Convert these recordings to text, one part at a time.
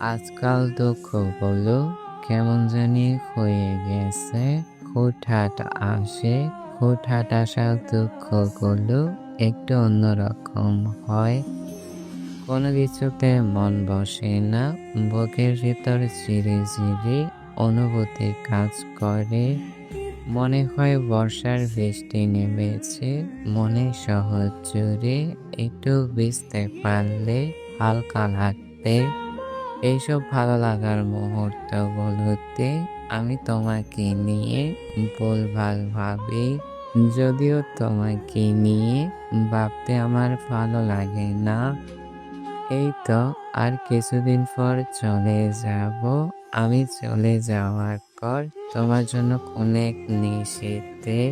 আজকাল দুঃখ হলো কেমন জানি হয়ে গেছে। হঠাৎ আসে হঠাৎ আসা দুঃখ দুঃখগুলো একটু অন্যরকম হয়। কোনো কিছুতে মন বসে না, বুকের ভিতর চিরে চিরে অনুভূতি কাজ করে। মনে হয় বর্ষার বৃষ্টি নেমেছে, মনে সহজ জুড়ে একটু বুঝতে পারলে হালকা লাগতে এইসব ভালো লাগার মুহূর্তগুলোতে আমি তোমাকে নিয়ে ভুলভাল ভাবি, যদিও তোমাকে নিয়ে ভাবতে আমার ভালো লাগে না। এই তো আর কিছুদিন পর চলে যাব। আমি চলে যাওয়ার পর তোমার জন্য অনেক নিষেধে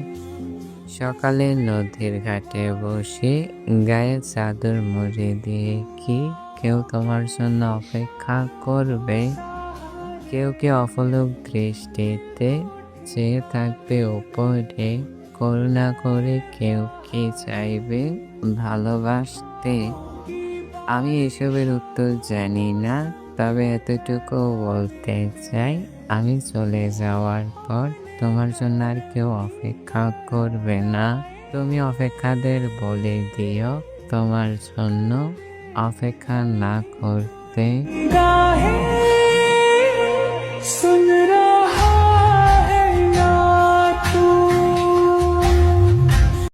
সকালে নদীর ঘাটে বসে গায়ে চাদর মুড়ে দিয়ে কি কেউ তোমার জন্য অপেক্ষা করবে? কেউ কি অপলক দৃষ্টিতে চেয়ে থাকবে উপরে? করুণা করে কেউ কি চাইবে ভালোবাসতে? আমি এসবের উত্তর জানি না, তবে এতটুকু বলতে চাই, আমি চলে যাওয়ার পর তোমার জন্য আর কেউ অপেক্ষা করবে না। তুমি অপেক্ষাদের বলে দিও তোমার জন্য অপেক্ষা না করতে।